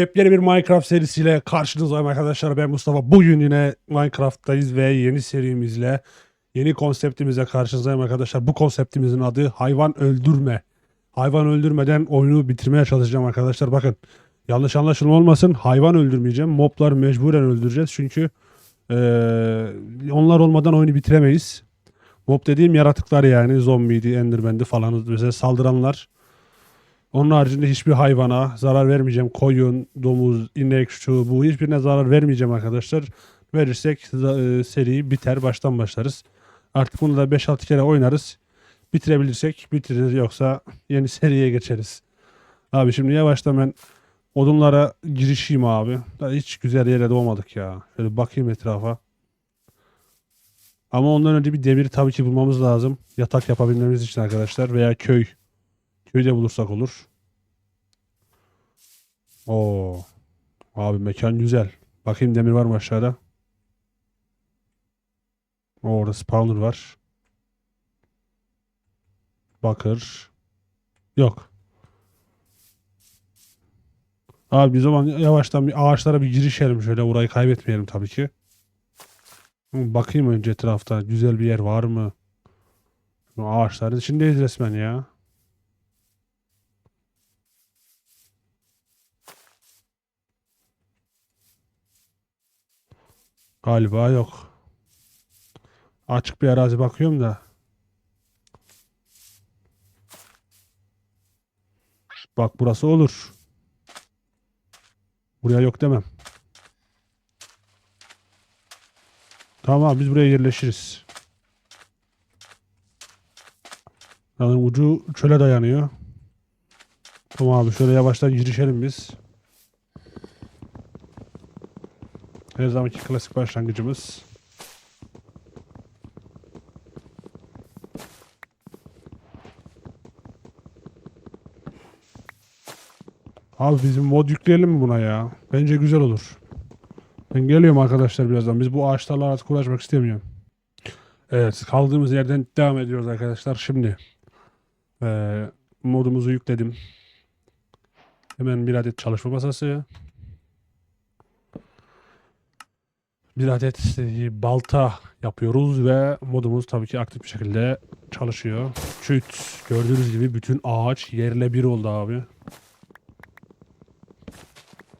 Yepyeni bir Minecraft serisiyle karşınızdayım arkadaşlar. Ben Mustafa. Bugün yine Minecraft'tayız ve yeni serimizle, yeni konseptimizle karşınızdayım arkadaşlar. Bu konseptimizin adı hayvan öldürme. Hayvan öldürmeden oyunu bitirmeye çalışacağım arkadaşlar. Bakın yanlış anlaşılma olmasın. Hayvan öldürmeyeceğim. Mobları mecburen öldüreceğiz. Çünkü eee, onlar olmadan oyunu bitiremeyiz. Mob dediğim yaratıklar yani. Zombiydi, enderman'di falan. Mesela saldıranlar. Onun haricinde hiçbir hayvana zarar vermeyeceğim. Koyun, domuz, inek, şu bu hiçbirine zarar vermeyeceğim arkadaşlar. Verirsek e, seri biter baştan başlarız. Artık bunu da 5-6 kere oynarız. Bitirebilirsek bitiririz yoksa yeni seriye geçeriz. Abi şimdi yavaştan ben odunlara girişeyim abi. Daha hiç güzel yere doğmadık ya. Şöyle bakayım etrafa. Ama ondan önce bir demir tabii ki bulmamız lazım. Yatak yapabilmemiz için arkadaşlar veya köy. Köyde bulursak olur. Oo. Abi mekan güzel. Bakayım demir var mı aşağıda? Oo, Orada spawner var. Bakır. Yok. Abi biz o zaman yavaştan bir ağaçlara bir girişelim şöyle. Orayı kaybetmeyelim tabii ki. Bakayım önce etrafta. Güzel bir yer var mı? Ağaçların içindeyiz resmen ya. Galiba yok. Açık bir arazi bakıyorum da. Bak burası olur. Buraya yok demem. Tamam biz buraya yerleşiriz. Yani ucu çöle dayanıyor. Tamam abi şöyle yavaştan girişelim biz. Her zamanki klasik başlangıcımız. Abi bizim mod yükleyelim mi buna ya? Bence güzel olur. Ben geliyorum arkadaşlar birazdan. Biz bu ağaçlarla artık uğraşmak istemiyorum. Evet kaldığımız yerden devam ediyoruz arkadaşlar. Şimdi eee, modumuzu yükledim. Hemen bir adet çalışma masası. Bir adet e, balta yapıyoruz ve modumuz tabii ki aktif bir şekilde çalışıyor. Küt gördüğünüz gibi bütün ağaç yerle bir oldu abi.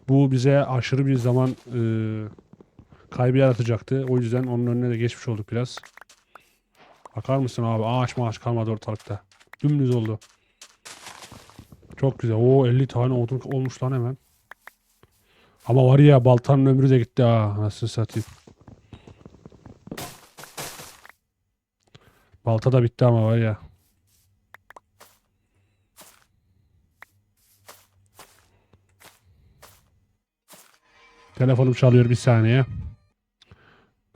Bu bize aşırı bir zaman e, kaybı yaratacaktı. O yüzden onun önüne de geçmiş olduk biraz. Bakar mısın abi ağaç maaş kalmadı ortalıkta. Dümdüz oldu. Çok güzel. Oo 50 tane odun olmuş lan hemen. Ama var ya baltanın ömrü de gitti ha. Nasıl satayım. Balta da bitti ama var ya. Telefonum çalıyor bir saniye.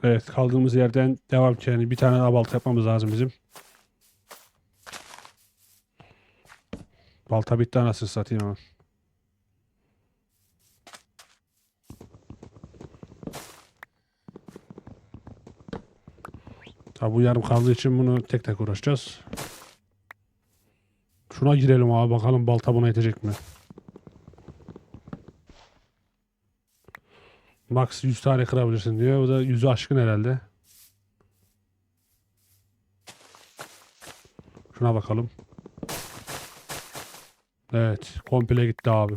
Evet kaldığımız yerden devam ki yani bir tane daha balta yapmamız lazım bizim. Balta bitti anasını satayım ama. Tabi bu yarım kaldığı için bunu tek tek uğraşacağız. Şuna girelim abi bakalım balta buna yetecek mi? Max 100 tane kırabilirsin diyor. O da 100'ü aşkın herhalde. Şuna bakalım. Evet. Komple gitti abi.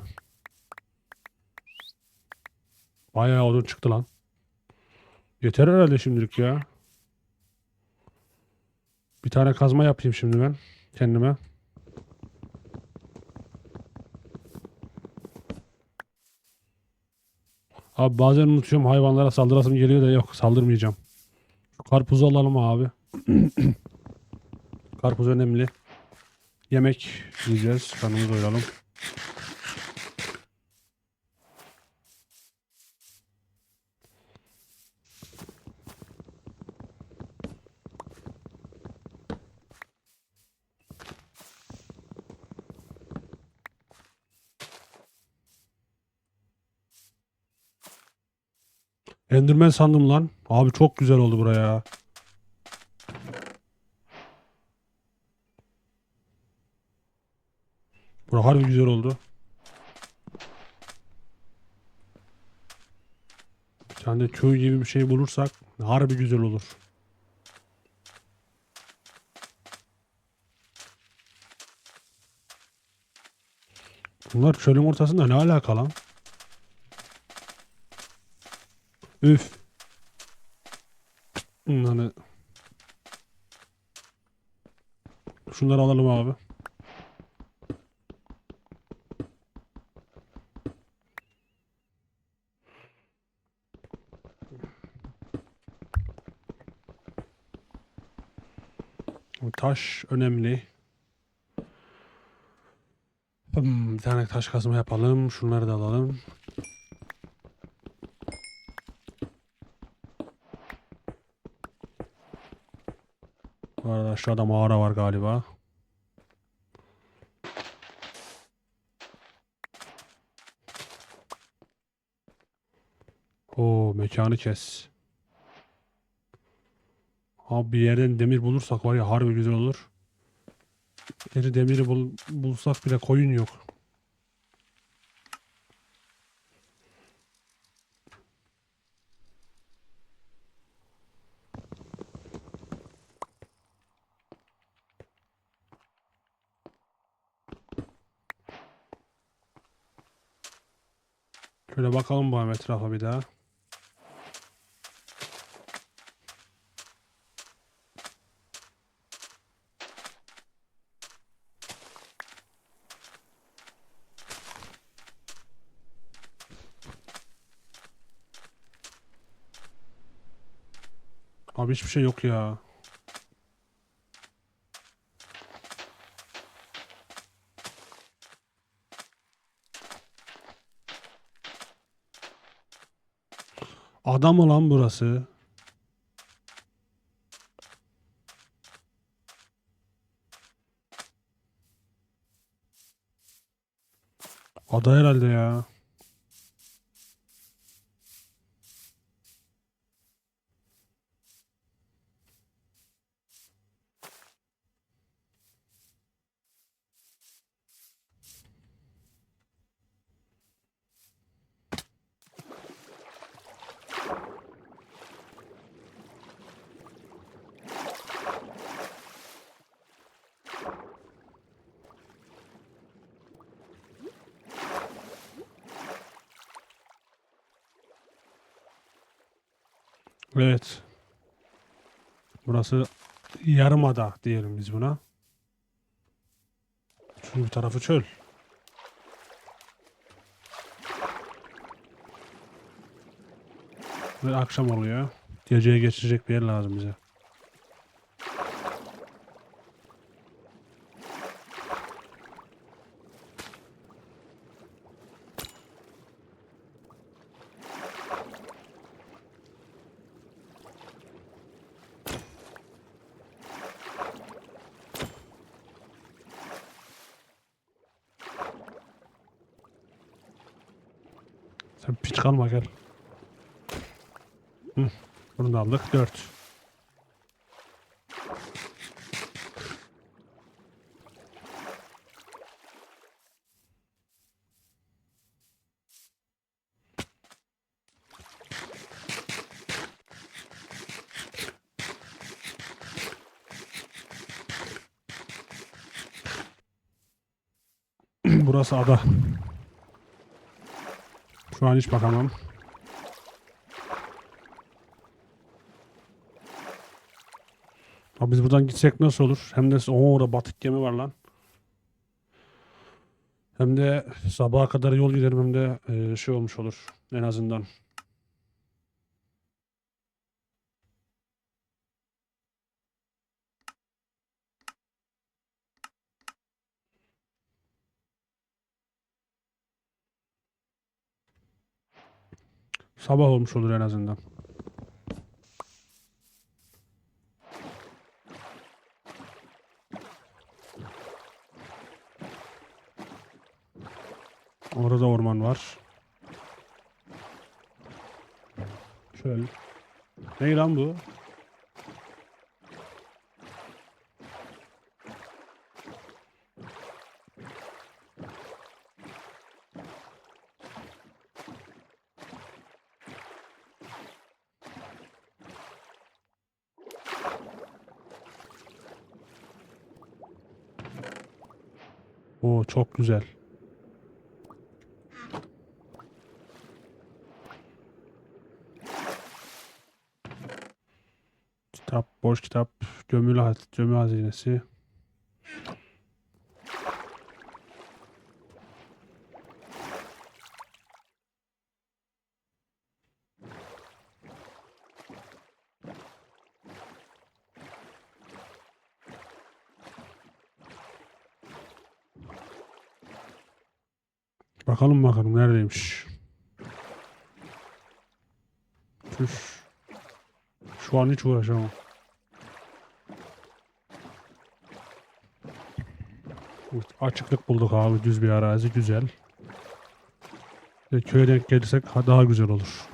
Bayağı odun çıktı lan. Yeter herhalde şimdilik ya. Bir tane kazma yapayım şimdi ben. Kendime. Abi bazen unutuyorum hayvanlara saldırasım geliyor da yok saldırmayacağım. Şu karpuzu alalım abi. Karpuz önemli. Yemek yiyeceğiz. Kanımızı doyuralım. Enderman sandım lan. Abi çok güzel oldu buraya. Bura harbi güzel oldu. tane de köy gibi bir şey bulursak harbi güzel olur. Bunlar çölün ortasında ne alaka lan? Üf. Hani Şunları alalım abi. Taş önemli. Hmm, bir tane taş kazma yapalım. Şunları da alalım. Aşağıda mağara var galiba. Oo mekanı kes. Abi bir yerden demir bulursak var ya harbi güzel olur. Geri demiri bul, bulsak bile koyun yok. Şöyle bakalım bu etrafa bir daha. Abi hiçbir şey yok ya. Ada mı lan burası? Ada herhalde ya. Evet. Burası yarımada diyelim biz buna. Çünkü bir tarafı çöl. Ve akşam oluyor. Geceye geçecek bir yer lazım bize. Sen piç kalma gel. Hı, bunu da aldık. 4. Burası ada. Şu an hiç bakamam. Abi biz buradan gitsek nasıl olur? Hem de o orada batık gemi var lan. Hem de sabaha kadar yol giderim hem de e, şey olmuş olur en azından. Sabah olmuş olur en azından. Orada orman var. Çöl. Ne lan bu? Oo çok güzel. Kitap, boş kitap, gömülü, ha- gömü hazinesi. Bakalım bakalım neredeymiş. Tüş. Şu an hiç uğraşamam. Açıklık bulduk abi. Düz bir arazi. Güzel. Köye denk gelirsek ha- daha güzel olur.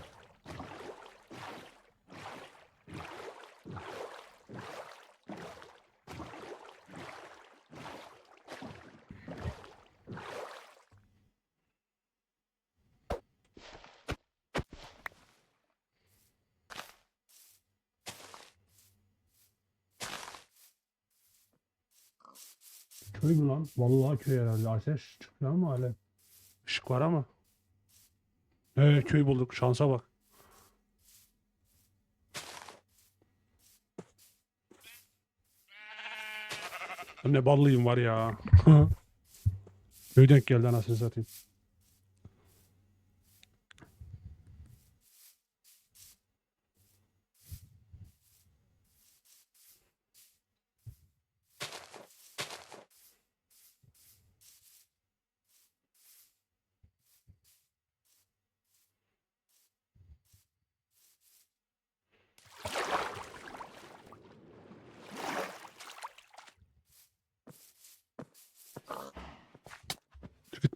Köy mü lan? Vallahi köy herhalde. Ateş çıkıyor ama hala. Işık var ama. Ee, köy bulduk. Şansa bak. Ne ballıyım var ya. Köy geldi anasını satayım.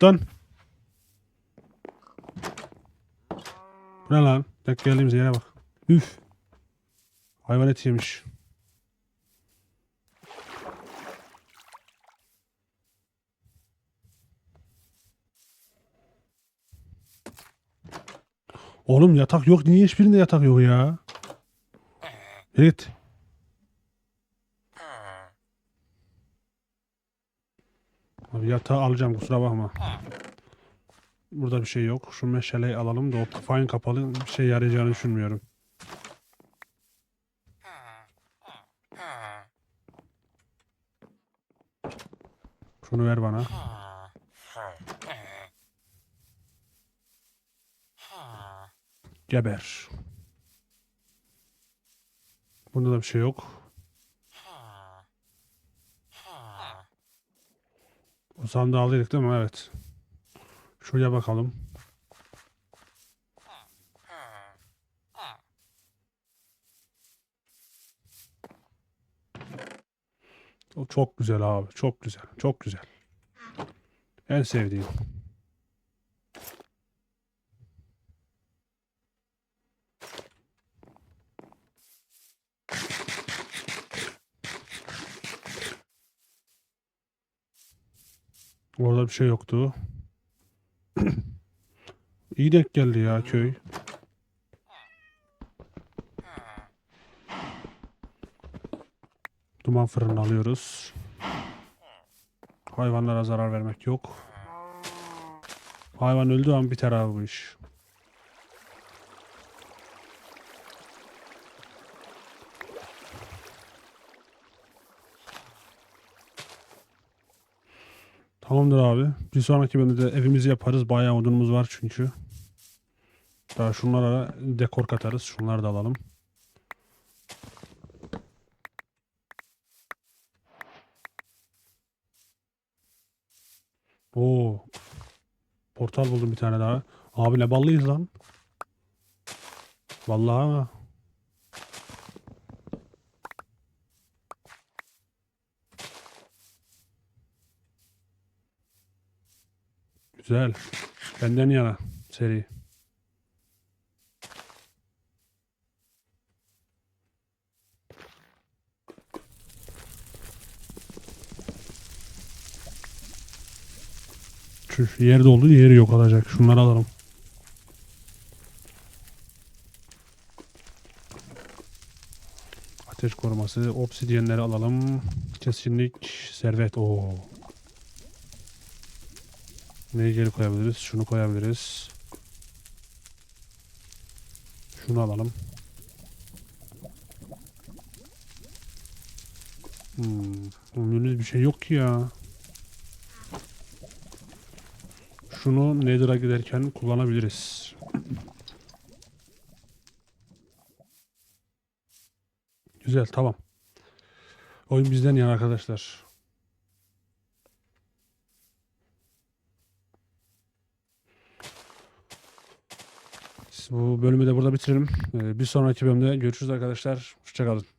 Git. Bu ne lan? Denk geldiğimiz yere bak. Üf. Hayvan eti yemiş. Oğlum yatak yok. Niye hiçbirinde yatak yok ya? Yürü Git. Abi yatağı alacağım kusura bakma. Burada bir şey yok. Şu meşaleyi alalım da o kafayın kapalı bir şey yarayacağını düşünmüyorum. Şunu ver bana. Geber. Bunda da bir şey yok. O sandığı aldıydık değil mi? Evet. Şuraya bakalım. O çok güzel abi. Çok güzel. Çok güzel. En sevdiğim. Orada bir şey yoktu. İyi denk geldi ya köy. Duman fırını alıyoruz. Hayvanlara zarar vermek yok. Hayvan öldüğü an biter abi bu iş. Tamamdır abi. Bir sonraki bölümde de evimizi yaparız. Bayağı odunumuz var çünkü. Daha şunlara dekor katarız. Şunları da alalım. Oo. Portal buldum bir tane daha. Abi ne ballıyız lan. Vallahi Güzel. Benden yana seri. Şu yeri doldu yeri yok olacak. Şunları alalım. Ateş koruması. Obsidyenleri alalım. Kesinlik. Servet. Oo. Neyi geri koyabiliriz? Şunu koyabiliriz. Şunu alalım. Hmm. Önümüzde bir şey yok ki ya. Şunu Nether'a giderken kullanabiliriz. Güzel tamam. Oyun bizden yana arkadaşlar. Bu bölümü de burada bitirelim. Ee, Bir sonraki bölümde görüşürüz arkadaşlar. Hoşçakalın.